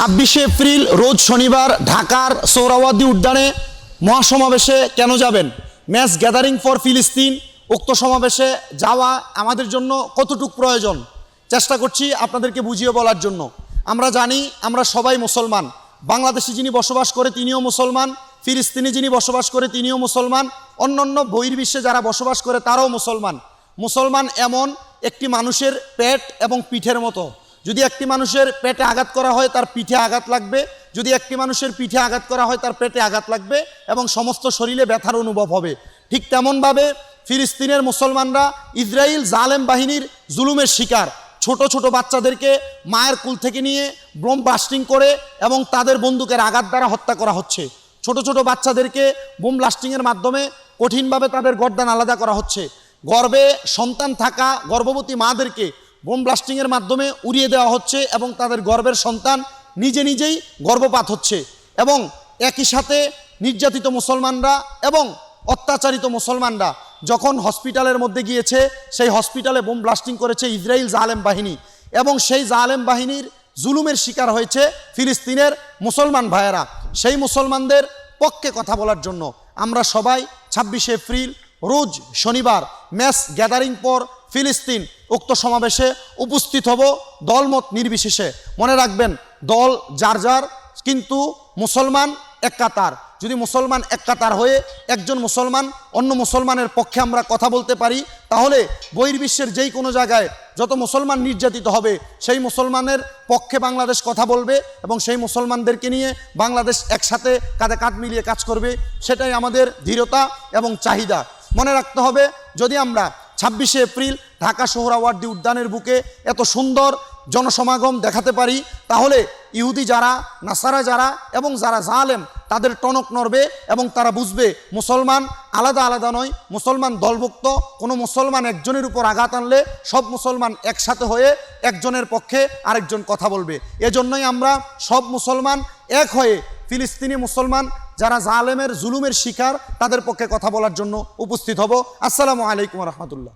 ছাব্বিশে এপ্রিল, রোজ শনিবার, ঢাকার সৌরাওয়ার্দী উদ্যানে মহাসমাবেশে কেন যাবেন? ম্যাচ গ্যাদারিং ফর ফিলিস্তিন, উক্ত সমাবেশে যাওয়া আমাদের জন্য কতটুক প্রয়োজন? চেষ্টা করছি আপনাদেরকে বুঝিয়ে বলার জন্য। আমরা জানি, আমরা সবাই মুসলমান। বাংলাদেশে যিনি বসবাস করে তিনিও মুসলমান, ফিলিস্তিনি যিনি বসবাস করে তিনিও মুসলমান, অন্যান্য বহির্বিশ্বে যারা বসবাস করে তারাও মুসলমান। মুসলমান এমন একটি মানুষের পেট এবং পিঠের মতো। যদি একটি মানুষের পেটে আঘাত করা হয়, তার পিঠে আঘাত লাগবে। যদি একটি মানুষের পিঠে আঘাত করা হয়, তার পেটে আঘাত লাগবে এবং সমস্ত শরীরে ব্যথার অনুভব হবে। ঠিক তেমনভাবে ফিলিস্তিনের মুসলমানরা ইসরায়েল জালেম বাহিনীর জুলুমের শিকার। ছোট ছোট বাচ্চাদেরকে মায়ের কুল থেকে নিয়ে বোম ব্লাস্টিং করে এবং তাদের বন্দুকের আঘাত দ্বারা হত্যা করা হচ্ছে। ছোট ছোট বাচ্চাদেরকে বোম ব্লাস্টিংয়ের মাধ্যমে কঠিনভাবে তাদের গর্দান আলাদা করা হচ্ছে। গর্বে সন্তান থাকা গর্ভবতী মাদেরকে বোম ব্লাস্টিংয়ের মাধ্যমে উড়িয়ে দেওয়া হচ্ছে এবং তাদের গর্বের সন্তান নিজে নিজেই গর্ভপাত হচ্ছে এবং একই সাথে নির্যাতিত মুসলমানরা এবং অত্যাচারিত মুসলমানরা যখন হসপিটালের মধ্যে গিয়েছে, সেই হসপিটালে বোম ব্লাস্টিং করেছে ইসরায়েল জালেম বাহিনী এবং সেই জালেম বাহিনীর জুলুমের শিকার হয়েছে ফিলিস্তিনের মুসলমান ভাইয়েরা। সেই মুসলমানদের পক্ষে কথা বলার জন্য আমরা সবাই ছাব্বিশে এপ্রিল, রোজ শনিবার ম্যাচ গ্যাদারিং পর ফিলিস্তিন উক্ত সমাবেশে উপস্থিত হব দলমত নির্বিশেষে। মনে রাখবেন, দল যার যার, কিন্তু মুসলমান এক কাতার। যদি মুসলমান এক কাতার হয়ে একজন মুসলমান অন্য মুসলমানের পক্ষে আমরা কথা বলতে পারি, তাহলে বহির্বিশ্বের যেই কোনো জায়গায় যত মুসলমান নির্যাতিত হবে, সেই মুসলমানের পক্ষে বাংলাদেশ কথা বলবে এবং সেই মুসলমানদেরকে নিয়ে বাংলাদেশ একসাথে কাঁধে কাঁধ মিলিয়ে কাজ করবে, সেটাই আমাদের ধীরতা এবং চাহিদা। মনে রাখতে হবে, যদি আমরা ছাব্বিশে এপ্রিল ঢাকা সোহরাওয়ার্দী উদ্যানের বুকে এত সুন্দর জনসমাগম দেখাতে পারি, তাহলে ইহুদি যারা, নাসারা যারা এবং যারা জালেম, তাদের টনক নড়বে এবং তারা বুঝবে মুসলমান আলাদা আলাদা নয়, মুসলমান দলভুক্ত, কোনো মুসলমান একজনের উপর আঘাত আনলে সব মুসলমান একসাথে হয়ে একজনের পক্ষে আরেকজন কথা বলবে। এজন্যই আমরা সব মুসলমান এক হয়ে ফিলিস্তিনি মুসলমান যারা জালেমের জুলুমের শিকার, তাদের পক্ষে কথা বলার জন্য উপস্থিত হব। আসসালামু আলাইকুম রহমতুল্লাহ।